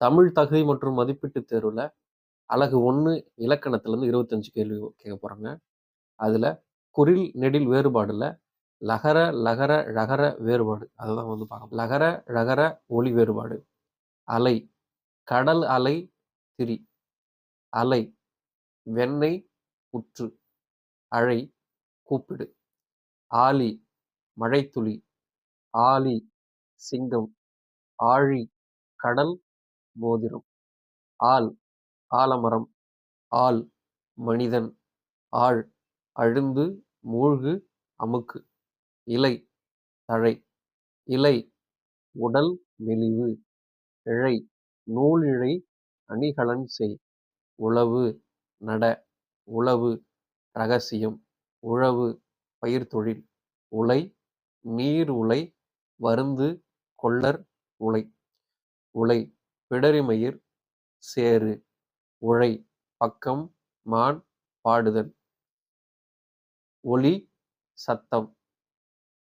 தமிழ் தகுதி மற்றும் மதிப்பீட்டு தேர்வில் அழகு ஒன்று இலக்கணத்துலேருந்து இருபத்தஞ்சு கேள்வி கேட்க போகிறாங்க அதில் குறில் நெடில் வேறுபாடில் லகர லகர ழகர வேறுபாடு அதுதான் வந்து பார்க்க லகர ழகர ஒளி வேறுபாடு. அலை கடல் அலை திரி. அலை வெண்ணெய் உற்று. அழை கூப்பிடு. ஆலி மழைத்துளி. ஆலி சிங்கம். ஆழி கடல் மோதிரம். ஆள் ஆலமரம் ஆள் மனிதன் ஆள் அழுந்து மூழ்கு அமுக்கு இலை தழை இலை உடல் மெலிவு இழை நூலிழை அணிகலன் செய் உழவு நட உழவு ரகசியம் உழவு பயிர் தொழில் உலை நீர் உலை வருந்து கொள்ளர் உலை உலை பிடரிமயிர் சேறு உழை பக்கம் மான் பாடுதல். ஒளி சத்தம்.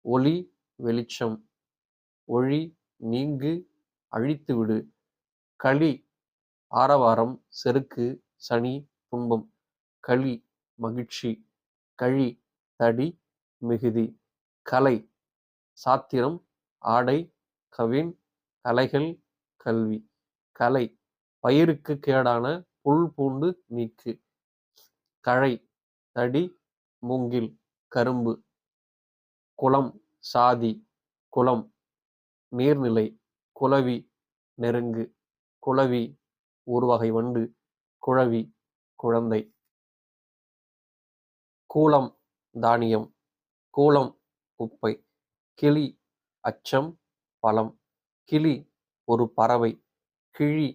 ஒளி வெளிச்சம். ஒளி நீங்கு அழித்துவிடு. களி ஆரவாரம் செருக்கு சனி துன்பம். களி மகிழ்ச்சி. கழி தடி மிகுதி. கலை சாத்திரம் ஆடை கவின் கலைகள் கல்வி. கலை. பயிருக்கு கேடான புல் பூண்டு நீக்கு. கழை தடி மூங்கில் கரும்பு. குளம் சாதி குளம். நீர்நிலை குளவி நெருங்கு. குளவி ஒருவகை வண்டு. குழவி குழந்தை. கூலம் தானியம். கூலம் குப்பை. கிளி அச்சம் பழம். கிளி ஒரு பறவை. கிழி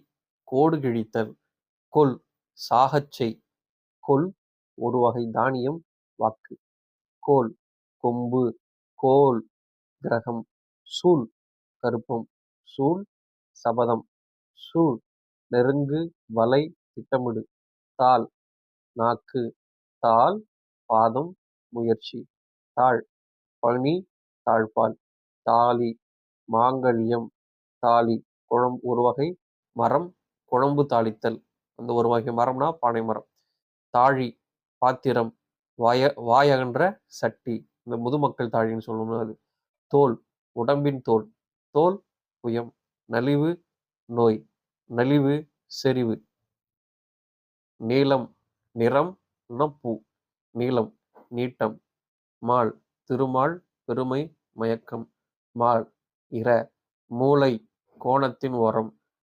கோடு கிழித்தல் கொல் சாகச்சை கொல் ஒரு வகை தானியம் வாக்கு கோல் கொம்பு கோல் கிரகம் சூல் கருப்பம் சூல் சபதம் சூழ் நெருங்கு வலை திட்டமிடு தாள் நாக்கு தாள் பாதம் முயற்சி தாழ் பனி தாழ்பால் தாலி மாங்கல்யம் தாலி குழம்பு ஒரு வகை மரம் குழம்பு தாளித்தல். அந்த ஒரு வகை மரம்னா பானை மரம். தாழி பாத்திரம் வாய வாயகன்ற சட்டி. இந்த முதுமக்கள் தாழின்னு சொல்லணும்னா அது. தோல் உடம்பின் தோல். தோல் புயம். நலிவு நோய். நலிவு செறிவு. நீளம் நிறம் பூ நீளம் நீட்டம். மால் திருமால் பெருமை மயக்கம். மால் இர மூளை கோணத்தின் ஓரம்